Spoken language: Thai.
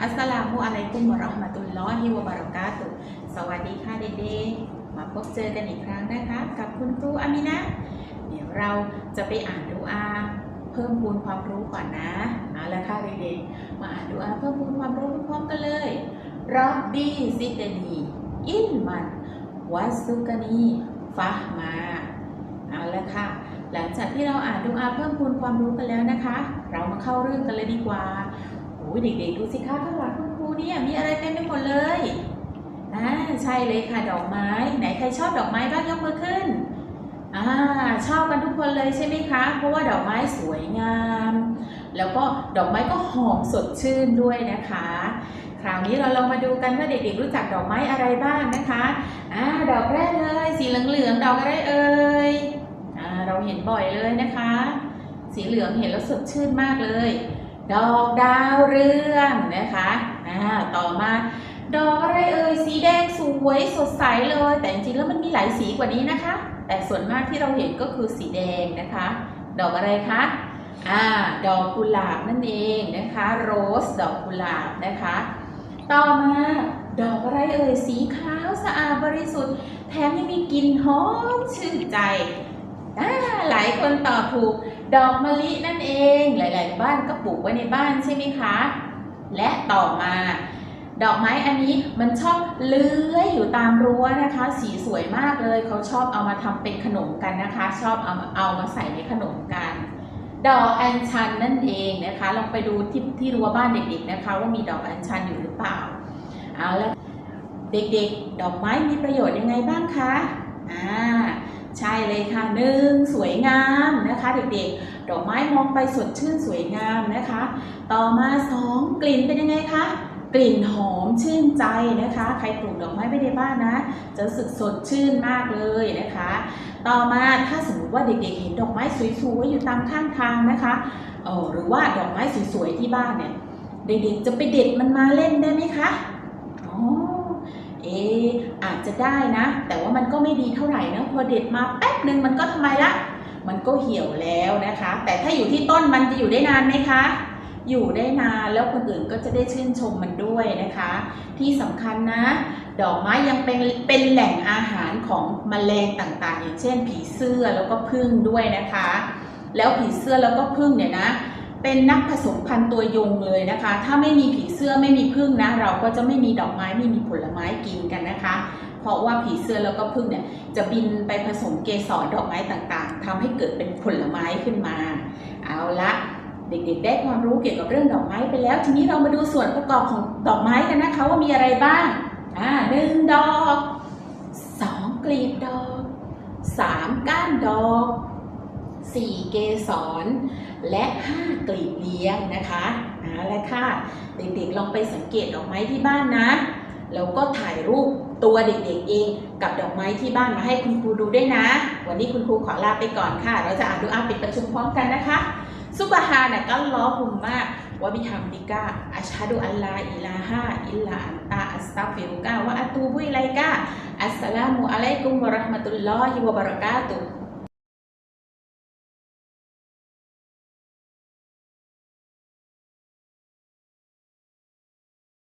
อัสสลามุอะลัยกุมวะเราะห์มะตุลลอฮิวะบะเราะกาตุสวัสดีค่ะเด็กๆ มาพบเจอกันอีกครั้งนะคะ กับคุณครูอามินะเดี๋ยวเราจะไปอ่านดูอาเพิ่มพูนความรู้ก่อนนะเอาละค่ะเด็กๆ มาอ่านดูอาเพิ่มพูนความรู้พร้อมกันเลยรับบีซิดนีอินมันวัสซุกานีฟะห์มา เอาละค่ะ หลังจากที่เราอ่านดูอาเพิ่มพูนความรู้กันแล้วนะคะ เรามาเข้าเรื่องกันเลยดีกว่าโอ้ยเด็กๆดูสิคะข้างหลังคุณครูเนี่ยมีอะไรเต็มไปหมดเลยอ่าใช่เลยค่ะดอกไม้ ไหนใครชอบดอกไม้บ้างยกมือขึ้นอ่าชอบกันทุกคนเลยใช่ไหมคะ เพราะว่าดอกไม้สวยงาม แล้วก็ดอกไม้ก็หอมสดชื่นด้วยนะคะ คราวนี้เราลองมาดูกันว่าเด็กๆรู้จักดอกไม้อะไรบ้างนะคะอ่าดอกแรกเลย สีเหลืองๆดอกอะไรเอ่ย เราเห็นบ่อยเลยนะคะ สีเหลืองเห็นแล้วสดชื่นมากเลย ดอกดาวเรืองนะคะอ่าต่อมาดอกอะไรเอ่ยสีแดงสวยสดใสเลย แต่จริงๆแล้วมันมีหลายสีกว่านี้นะคะ แต่ส่วนมากที่เราเห็นก็คือสีแดงนะคะ ดอกอะไรคะอ่าดอกกุหลาบนั่นเองนะคะโรสดอกกุหลาบนะคะ ต่อมาดอกอะไรเอ่ยสีขาวสะอาดบริสุทธิ์ แถมยังมีกลิ่นหอมชื่นใจ หลายคนตอบถูก ดอกมะลินั่นเอง หลาย ๆ บ้านก็ปลูกไว้ในบ้านใช่ไหมคะ และต่อมา ดอกไม้อันนี้มันชอบเลื้อยอยู่ตามรั้วนะคะ สีสวยมากเลย เขาชอบเอามาทำเป็นขนมกันนะคะ ชอบเอามาเอามาใส่ในขนมกัน ดอกอัญชันนั่นเองนะคะ ลองไปดูที่ที่รั้วบ้านเด็ก ๆ นะคะ ว่ามีดอกอัญชันอยู่หรือเปล่า เอาละเด็ก ๆ ดอกไม้มีประโยชน์ยังไงบ้างคะ อ่า ใช่เลยค่ะหนึ่งสวยงามนะคะเด็กๆ ดอกไม้มองไปสดชื่นสวยงามนะคะ ต่อมาสองกลิ่นเป็นยังไงคะกลิ่นหอมชื่นใจนะคะ ใครปลูกดอกไม้ไว้ในบ้านนะ จะรู้สึกสดชื่นมากเลยนะคะ ต่อมาถ้าสมมติว่าเด็กๆ เห็นดอกไม้สวยๆอยู่ตามข้างทางนะคะเออหรือว่าดอกไม้สวยๆที่บ้านเนี่ยเด็กๆจะไปเด็ดมันมาเล่นได้ไหมคะอ๋อ เออาจจะได้นะ แต่ว่ามันก็ไม่ดีเท่าไหร่นะพอเด็ดมาแป๊บหนึ่งมันก็ทำไมละ มันก็เหี่ยวแล้วนะคะ แต่ถ้าอยู่ที่ต้นมันจะอยู่ได้นานไหมคะ อยู่ได้นานแล้วคนอื่นก็จะได้ชื่นชมมันด้วยนะคะ ที่สำคัญนะ ดอกไม้ยังเป็นเป็นแหล่งอาหารของแมลงต่างๆ อย่างเช่น ผีเสื้อแล้วก็ผึ้งด้วยนะคะ แล้วผีเสื้อแล้วก็ผึ้งเนี่ยนะ เป็นนักผสมพันธุ์ตัวยงเลยนะคะ ถ้าไม่มีผีเสื้อไม่มีผึ้งนะ เราก็จะไม่มีดอกไม้ไม่มีผลไม้กินกันนะคะ เพราะว่าผีเสื้อแล้วก็ผึ้งเนี่ยจะบินไปผสมเกสรดอกไม้ต่างๆทำให้เกิดเป็นผลไม้ขึ้นมา เอาละเด็กๆ ได้ความรู้เกี่ยวกับเรื่องดอกไม้ไปแล้ว ทีนี้เรามาดูส่วนประกอบของดอกไม้กันนะคะว่ามีอะไรบ้าง อ่าหนึ่งดอกสองกลีบดอกสามก้านดอก สี่เกสร และห้ากลีบเลี้ยงนะคะเอาละค่ะ เด็กๆลองไปสังเกตดอกไม้ที่บ้านนะแล้วก็ถ่ายรูปตัวเด็กๆเองกับดอกไม้ที่บ้านมาให้คุณครูดูด้วยนะ วันนี้คุณครูขอลาไปก่อนค่ะ เราจะอ่านดูอาปิดประชุมพร้อมกันนะคะ ซุบฮานะกัลลอฮุมมะวะบิฮัมดิกะอัชฮะดุอัลลาอิลาฮะอิลลาอันตะอัสตัฟิรุกะวะอะตูบุอิลัยกะอัสสลามุอะลัยกุมวะราะห์มะตุลลอฮิวะบะเราะกาตุฮ์